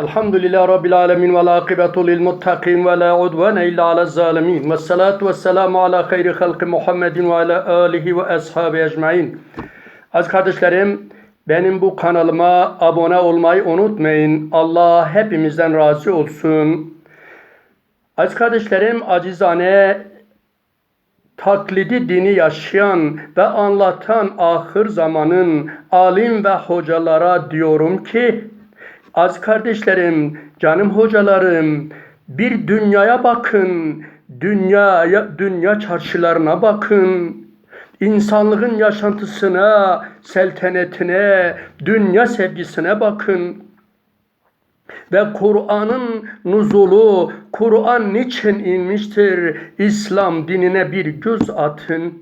Elhamdülillah Rabbil Alemin ve la akibetu lil muttakin ve la udvane illa ala zalimin. Ve salatu ve selamu ala hayri halki Muhammedin ve ala alihi ve ashabi ecmain. Az kardeşlerim, benim bu kanalıma abone olmayı unutmayın. Allah hepimizden razı olsun. Az kardeşlerim, acizane taklidi dini yaşayan ve anlatan ahir zamanın alim ve hocalara diyorum ki az kardeşlerim, canım hocalarım bir dünyaya bakın. Dünyaya, dünya çarşılarına bakın. İnsanlığın yaşantısına, seltenetine, dünya sevgisine bakın. Ve Kur'an'ın nuzulu, Kur'an niçin inmiştir? İslam dinine bir göz atın.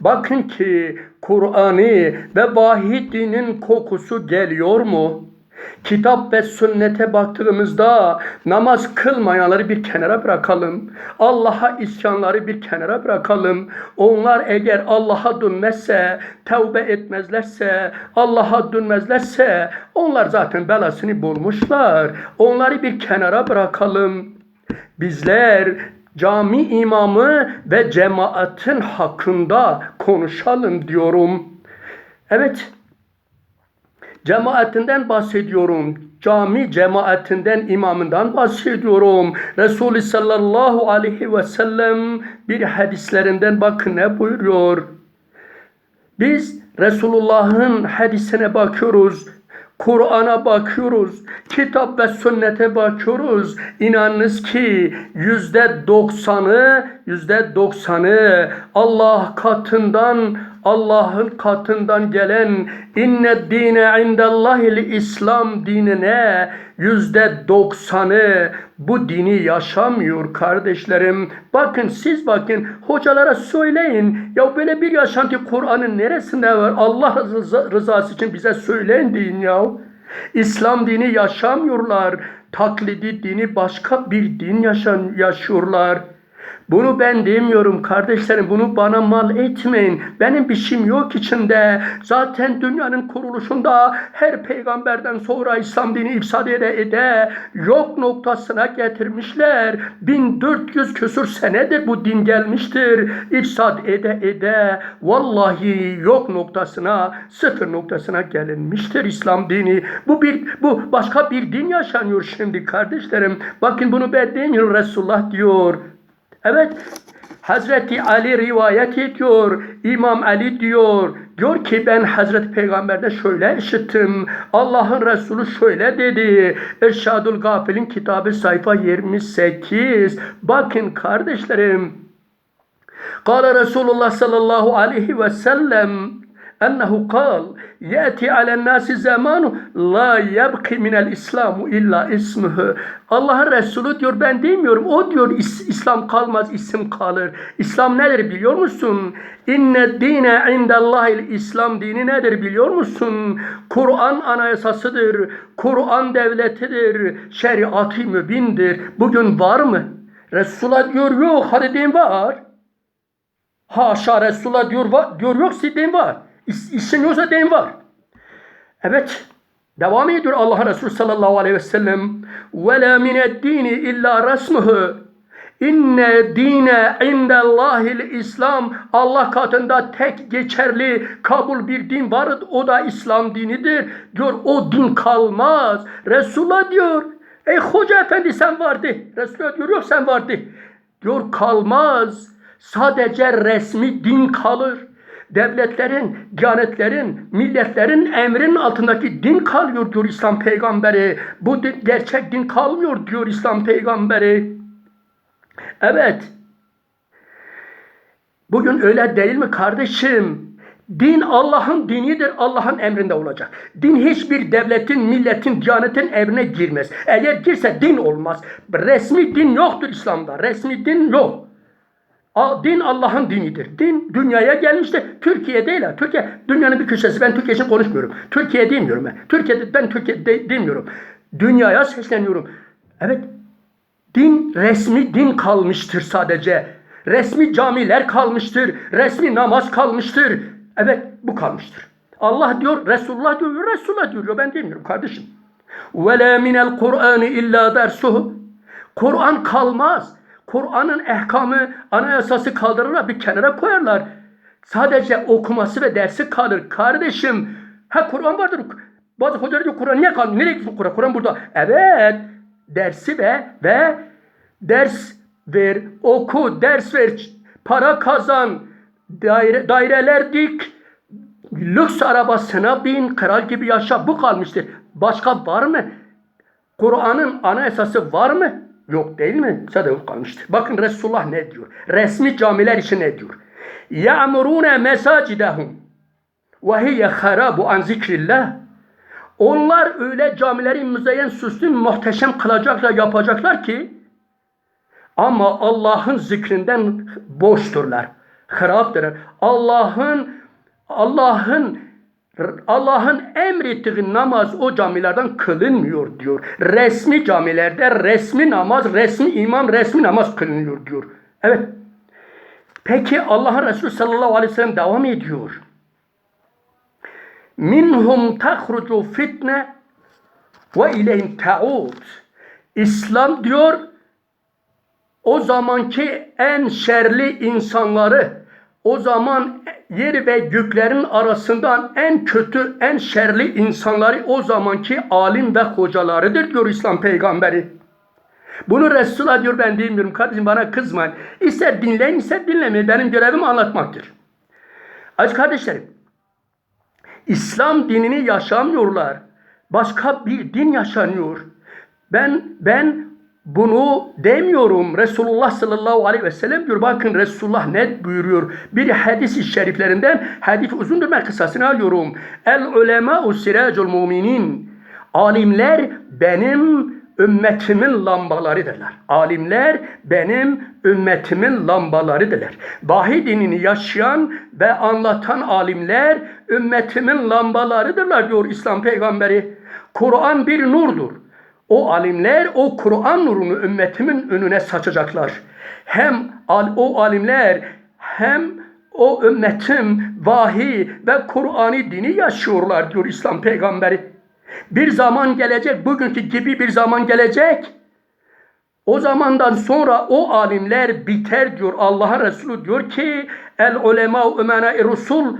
Bakın ki Kur'an'ı ve vahiy dinin kokusu geliyor mu? Kitap ve sünnete baktığımızda namaz kılmayanları bir kenara bırakalım. Allah'a isyanları bir kenara bırakalım. Onlar eğer Allah'a dönmezse, tevbe etmezlerse, Allah'a dönmezlerse onlar zaten belasını bulmuşlar. Onları bir kenara bırakalım. Bizler cami imamı ve cemaatin hakkında konuşalım diyorum. Evet, cemaatinden bahsediyorum. Cami cemaatinden, imamından bahsediyorum. Resulü sallallahu aleyhi ve sellem bir hadislerinden bakın ne buyuruyor. Biz Resulullah'ın hadisine bakıyoruz. Kur'an'a bakıyoruz, kitap ve sünnete bakıyoruz. İnanınız ki yüzde doksanı, yüzde doksanı Allah katından, Allah'ın katından gelen inne dine indallahil İslam dinine yüzde doksanı bu dini yaşamıyor kardeşlerim. Bakın siz bakın hocalara söyleyin. Ya böyle bir yaşantı Kur'an'ın neresinde var? Allah rızası için bize söyleyin deyin ya. İslam dini yaşamıyorlar. Taklidi dini başka bir din yaşan, yaşıyorlar. Bunu ben demiyorum kardeşlerim. Bunu bana mal etmeyin. Benim bir şeyim yok içinde. Zaten dünyanın kuruluşunda her peygamberden sonra İslam dini ifsad ede ede yok noktasına getirmişler. 1400 küsur senedir bu din gelmiştir. İfsad ede ede vallahi yok noktasına sıfır noktasına gelinmiştir İslam dini. Bu bir bu başka bir din yaşanıyor şimdi kardeşlerim. Bakın bunu ben demiyorum Resulullah diyor. Evet, Hazreti Ali rivayet ediyor. İmam Ali diyor. Diyor ki ben Hazreti Peygamber'de şöyle işittim. Allah'ın Resulü şöyle dedi. Erşadul Gafil'in kitabı sayfa 28. Bakın kardeşlerim. Kale Resulullah sallallahu aleyhi ve sellem ennehu kal yeti alen nasi zamanu la yebki minel islamu illa ismuhu. Allah'ın Resulü diyor ben demiyorum. O diyor İslam kalmaz isim kalır. İslam nedir biliyor musun? İnne dine indallahil İslam dini nedir biliyor musun? Kur'an anayasasıdır. Kur'an devletidir. Şeriatı mübindir. Bugün var mı? Resulullah diyor yok. Hadi din var. Haşa Resulullah diyor, diyor yok din var. İs, işin yoksa din var. Evet. Devam ediyor Allah Resulü sallallahu aleyhi ve sellem. Ve la mined dini illa resmuhu. İnne dine indellahil İslam. Allah katında tek geçerli kabul bir din var. O da İslam dinidir. Diyor o din kalmaz. Resulullah diyor. Ey hoca efendi sen vardı. Resulullah diyor yok sen vardı. Diyor kalmaz. Sadece resmi din kalır devletlerin, diyanetlerin, milletlerin emrinin altındaki din kalıyor diyor İslam peygamberi. Bu din, gerçek din kalmıyor diyor İslam peygamberi. Evet. Bugün öyle değil mi kardeşim? Din Allah'ın dinidir, Allah'ın emrinde olacak. Din hiçbir devletin, milletin, diyanetin emrine girmez. Eğer girse din olmaz. Resmi din yoktur İslam'da. Resmi din yok. Din Allah'ın dinidir. Din dünyaya gelmiştir. Türkiye değil ha. Türkiye dünyanın bir köşesi. Ben Türkiye için konuşmuyorum. Türkiye demiyorum ben. Türkiye'de ben Türkiye de, demiyorum. Dünyaya sesleniyorum. Evet. Din resmi din kalmıştır sadece. Resmi camiler kalmıştır. Resmi namaz kalmıştır. Evet bu kalmıştır. Allah diyor, Resulullah diyor, Resulullah diyor. Ben demiyorum kardeşim. Ve la minel Kur'an illa dersuhu. Kur'an kalmaz. Kur'an'ın ehkamı, anayasası kaldırırlar bir kenara koyarlar. Sadece okuması ve dersi kalır. Kardeşim, ha Kur'an vardır. Bazı hocalar diyor Kur'an niye kalmıyor? Nereye gidiyor Kur'an? Kur'an burada. Evet, dersi ve ve ders ver, oku, ders ver, para kazan, daire, daireler dik, lüks arabasına bin, kral gibi yaşa. Bu kalmıştır. Başka var mı? Kur'an'ın ana esası var mı? Yok değil mi? Sadece bu kalmıştır. Bakın Resulullah ne diyor? Resmi camiler için ne diyor? يَعْمُرُونَ مَسَاجِدَهُمْ وَهِيَ خَرَابُ عَنْ ذِكْرِ اللّٰهِ Onlar öyle camileri müzeyyen süslü muhteşem kılacaklar, yapacaklar ki ama Allah'ın zikrinden boşturlar. Haraptırlar. Allah'ın Allah'ın Allah'ın emrettiği namaz o camilerden kılınmıyor diyor. Resmi camilerde resmi namaz, resmi imam, resmi namaz kılınıyor diyor. Evet. Peki Allah'ın Resulü sallallahu aleyhi ve sellem devam ediyor. Minhum tahrucu fitne ve ileyhim ta'ud. İslam diyor o zamanki en şerli insanları, o zaman yer ve göklerin arasından en kötü, en şerli insanları o zamanki alim ve hocalarıdır diyor İslam peygamberi. Bunu Resulullah diyor ben bilmiyorum kardeşim bana kızmayın. İster dinleyin ister dinlemeyin benim görevim anlatmaktır. Aziz kardeşlerim İslam dinini yaşamıyorlar. Başka bir din yaşanıyor. Ben ben bunu demiyorum. Resulullah sallallahu aleyhi ve sellem diyor. Bakın Resulullah ne buyuruyor? Bir hadis-i şeriflerinden hadis uzundur ben kısasını alıyorum. El ulema siracul muminin. Alimler benim ümmetimin lambalarıdırlar. Alimler benim ümmetimin lambalarıdırlar. Vahiy dinini yaşayan ve anlatan alimler ümmetimin lambalarıdırlar diyor İslam peygamberi. Kur'an bir nurdur. O alimler o Kur'an nurunu ümmetimin önüne saçacaklar. Hem o alimler hem o ümmetim vahiy ve Kur'an'ı dini yaşıyorlar diyor İslam peygamberi. Bir zaman gelecek, bugünkü gibi bir zaman gelecek. O zamandan sonra o alimler biter diyor. Allah'ın Resulü diyor ki el ulema ümena rusul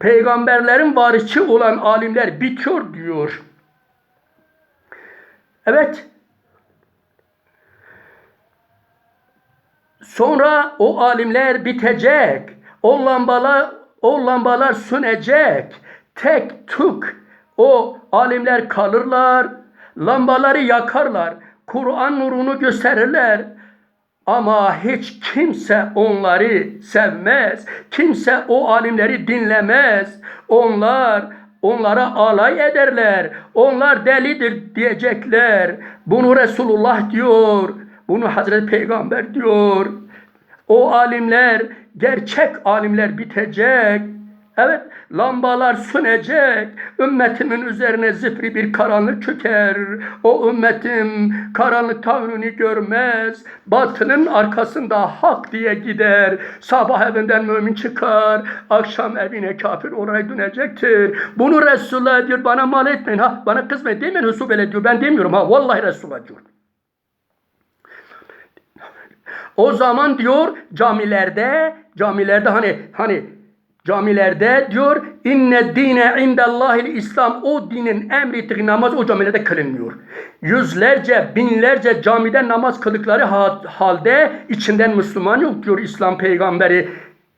peygamberlerin varisi olan alimler bitiyor diyor. Evet. Sonra o alimler bitecek. O lambalar o lambalar sönecek. Tek tük o alimler kalırlar. Lambaları yakarlar. Kur'an nurunu gösterirler. Ama hiç kimse onları sevmez. Kimse o alimleri dinlemez. Onlar Onlara alay ederler. Onlar delidir diyecekler. Bunu Resulullah diyor. Bunu Hazreti Peygamber diyor. O alimler, gerçek alimler bitecek. Evet, lambalar sönecek. Ümmetimin üzerine zifri bir karanlık çöker. O ümmetim karanlık tavrını görmez. Batının arkasında hak diye gider. Sabah evinden mümin çıkar. Akşam evine kafir oraya dönecektir. Bunu Resulullah diyor bana mal etmeyin. Ha, bana kızmayın demeyin Resul böyle diyor. Ben demiyorum ha. Vallahi Resulullah diyor. O zaman diyor camilerde camilerde hani hani Camilerde diyor inne dine indellahil İslam o dinin emrettiği namaz o camilerde kılınmıyor. Yüzlerce binlerce camide namaz kıldıkları halde içinden Müslüman yok diyor İslam peygamberi.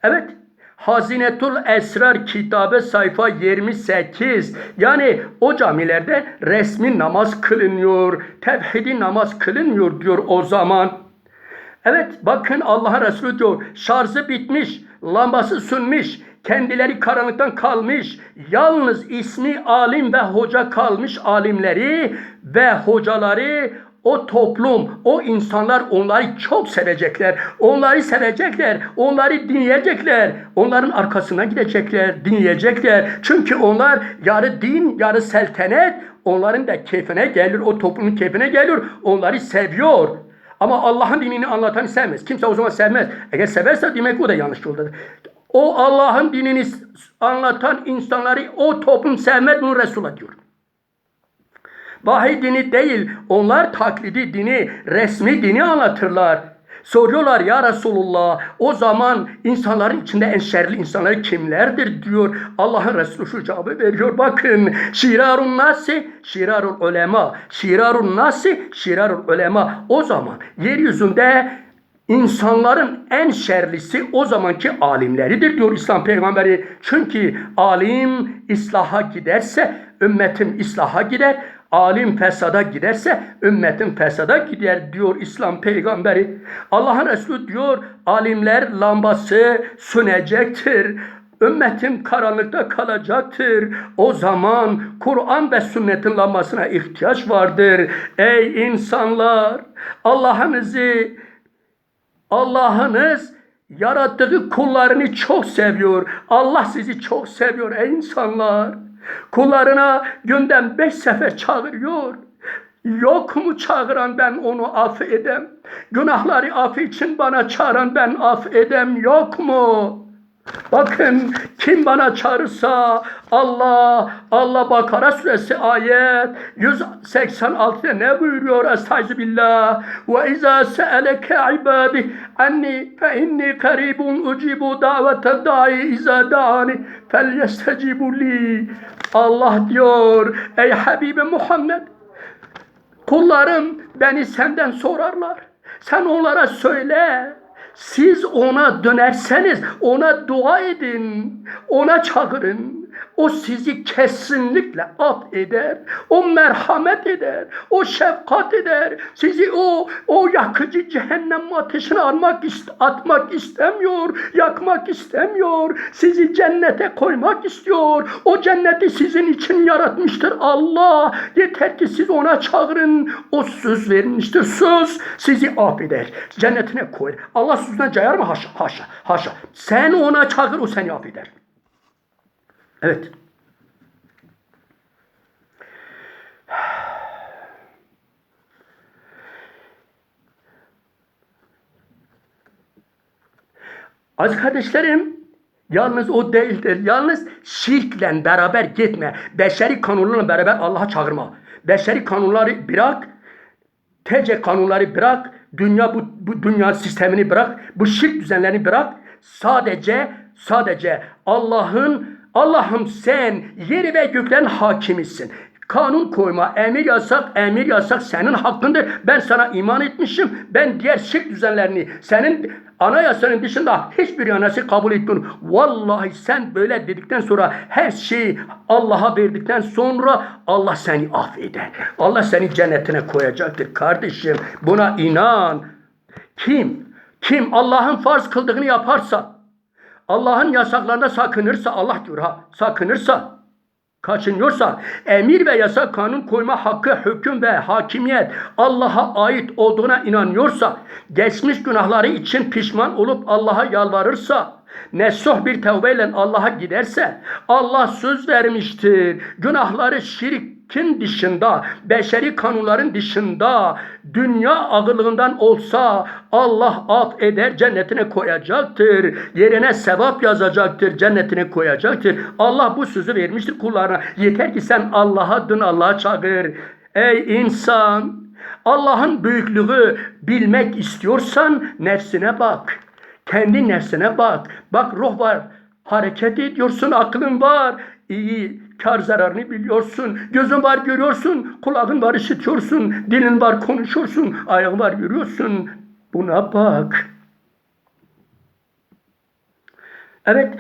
Evet Hazinetul Esrar kitabı sayfa 28. Yani o camilerde resmi namaz kılınıyor. Tevhidi namaz kılınmıyor diyor o zaman. Evet bakın Allah'a Resulü diyor şarjı bitmiş, lambası sönmüş, kendileri karanlıktan kalmış, yalnız ismi alim ve hoca kalmış alimleri ve hocaları o toplum, o insanlar onları çok sevecekler. Onları sevecekler, onları dinleyecekler. Onların arkasına gidecekler, dinleyecekler. Çünkü onlar yarı din, yarı seltenet. Onların da keyfine gelir, o toplumun keyfine gelir. Onları seviyor. Ama Allah'ın dinini anlatan sevmez. Kimse o zaman sevmez. Eğer severse demek o da yanlış yoldadır. O Allah'ın dinini anlatan insanları o toplum sevmez bunu Resul'a diyor. Vahiy dini değil. Onlar taklidi dini, resmi dini anlatırlar. Soruyorlar ya Resulullah o zaman insanların içinde en şerli insanlar kimlerdir diyor. Allah'ın Resulü şu cevabı veriyor. Bakın şirarun nasi şirarul ulema şirarun nasi şirarul ulema o zaman yeryüzünde İnsanların en şerlisi o zamanki alimleridir diyor İslam peygamberi. Çünkü alim islaha giderse ümmetim islaha gider. Alim fesada giderse ümmetin fesada gider diyor İslam peygamberi. Allah'ın Resulü diyor alimler lambası sönecektir. Ümmetim karanlıkta kalacaktır. O zaman Kur'an ve sünnetin lambasına ihtiyaç vardır. Ey insanlar Allah'ınızı Allah'ınız yarattığı kullarını çok seviyor. Allah sizi çok seviyor ey insanlar. Kullarına günden beş sefer çağırıyor. Yok mu çağıran ben onu af edem? Günahları af için bana çağıran ben af edem yok mu? Bakın kim bana çağırırsa Allah, Allah Bakara suresi ayet 186'da ne buyuruyor? Estağfirullah. Ve izâ se'eleke ibâdi anni fe inni karibun ucibu davete da'i izâ da'ani fel yestecibu li. Allah diyor ey Habibi Muhammed kullarım beni senden sorarlar. Sen onlara söyle. Siz ona dönerseniz ona dua edin, ona çağırın. O sizi kesinlikle af eder. O merhamet eder. O şefkat eder. Sizi o o yakıcı cehennem ateşine atmak, atmak istemiyor. Yakmak istemiyor. Sizi cennete koymak istiyor. O cenneti sizin için yaratmıştır Allah. Yeter ki siz ona çağırın. O söz vermiştir. Söz sizi affeder. Cennetine koyar. Allah sözünden cayar mı? Haşa, haşa, haşa. Sen ona çağır, o seni affeder. Evet. Aziz kardeşlerim, yalnız o değildir. Yalnız şirkle beraber gitme. Beşeri kanunlarla beraber Allah'a çağırma. Beşeri kanunları bırak. TC kanunları bırak. Dünya bu, bu dünya sistemini bırak. Bu şirk düzenlerini bırak. Sadece sadece Allah'ın Allah'ım sen yeri ve göklerin hakimisin. Kanun koyma, emir yasak, emir yasak senin hakkındır. Ben sana iman etmişim. Ben diğer şirk düzenlerini senin anayasanın dışında hiçbir anayasa kabul etmiyorum. Vallahi sen böyle dedikten sonra her şeyi Allah'a verdikten sonra Allah seni affeder. Allah seni cennetine koyacaktır kardeşim. Buna inan. Kim? Kim Allah'ın farz kıldığını yaparsa Allah'ın yasaklarına sakınırsa Allah diyor ha sakınırsa kaçınıyorsa emir ve yasak kanun koyma hakkı, hüküm ve hakimiyet Allah'a ait olduğuna inanıyorsa geçmiş günahları için pişman olup Allah'a yalvarırsa nesuh bir tevbeyle Allah'a giderse Allah söz vermiştir. Günahları şirkin dışında, beşeri kanunların dışında dünya ağırlığından olsa Allah af eder cennetine koyacaktır. Yerine sevap yazacaktır cennetine koyacaktır. Allah bu sözü vermiştir kullarına. Yeter ki sen Allah'a dön Allah'a çağır. Ey insan Allah'ın büyüklüğü bilmek istiyorsan nefsine bak. Kendi nefsine bak. Bak ruh var. Hareket ediyorsun, aklın var. İyi kar zararını biliyorsun. Gözün var görüyorsun. Kulağın var işitiyorsun. Dilin var konuşuyorsun. Ayağın var yürüyorsun. Buna bak. Evet.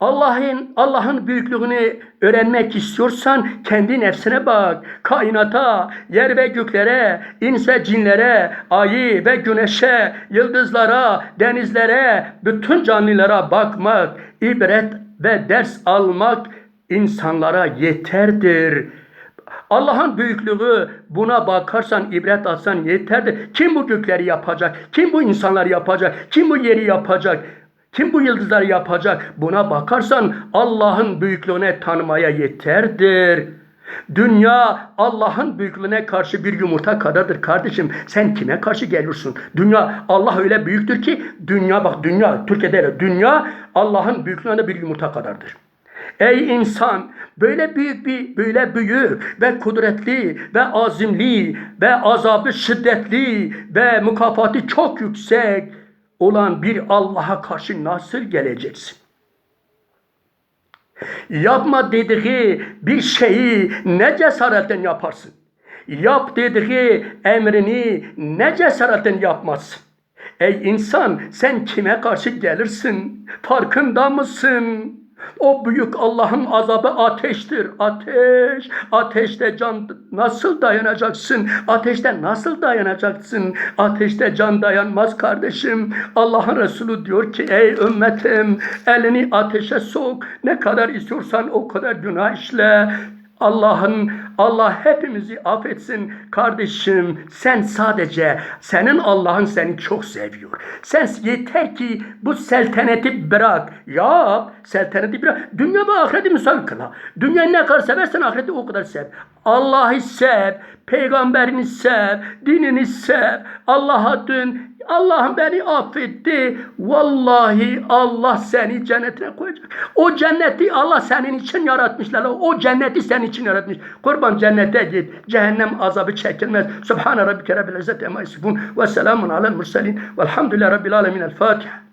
Allah'ın Allah'ın büyüklüğünü öğrenmek istiyorsan kendi nefsine bak. Kainata, yer ve göklere, inse cinlere, ayı ve güneşe, yıldızlara, denizlere, bütün canlılara bakmak, ibret ve ders almak insanlara yeterdir. Allah'ın büyüklüğü buna bakarsan ibret alsan yeterdir. Kim bu gökleri yapacak? Kim bu insanları yapacak? Kim bu yeri yapacak? Kim bu yıldızları yapacak? Buna bakarsan Allah'ın büyüklüğüne tanımaya yeterdir. Dünya Allah'ın büyüklüğüne karşı bir yumurta kadardır kardeşim. Sen kime karşı geliyorsun? Dünya Allah öyle büyüktür ki dünya bak dünya Türkiye'de öyle. Dünya Allah'ın büyüklüğüne bir yumurta kadardır. Ey insan böyle büyük bir böyle büyük ve kudretli ve azimli ve azabı şiddetli ve mükafatı çok yüksek olan bir Allah'a karşı nasıl geleceksin? Yapma dediği bir şeyi ne cesaretten yaparsın? Yap dediği emrini ne cesaretten yapmazsın? Ey insan sen kime karşı gelirsin? Farkında mısın? O büyük Allah'ın azabı ateştir. Ateş. Ateşte can nasıl dayanacaksın? Ateşte nasıl dayanacaksın? Ateşte can dayanmaz kardeşim. Allah'ın Resulü diyor ki ey ümmetim elini ateşe sok. Ne kadar istiyorsan o kadar günah işle. Allah'ın Allah hepimizi affetsin kardeşim. Sen sadece senin Allah'ın seni çok seviyor. Sen yeter ki bu seltaneti bırak. Yap. Seltaneti bırak. Dünya ve ahireti misal kıla. Dünyayı ne kadar seversen ahireti o kadar sev. Allah'ı sev. Peygamberini sev. Dinini sev. Allah'a dön. Allah'ım beni affetti. Vallahi Allah seni cennetine koyacak. O cenneti Allah senin için yaratmışlar. O cenneti senin için yaratmış. Kurban cennete git. Cehennem azabı çekilmez. Subhane rabbike rabbil izzeti emma yasifun. Ve selamun alel murselin. Velhamdülillahi rabbil alemin. El Fatiha.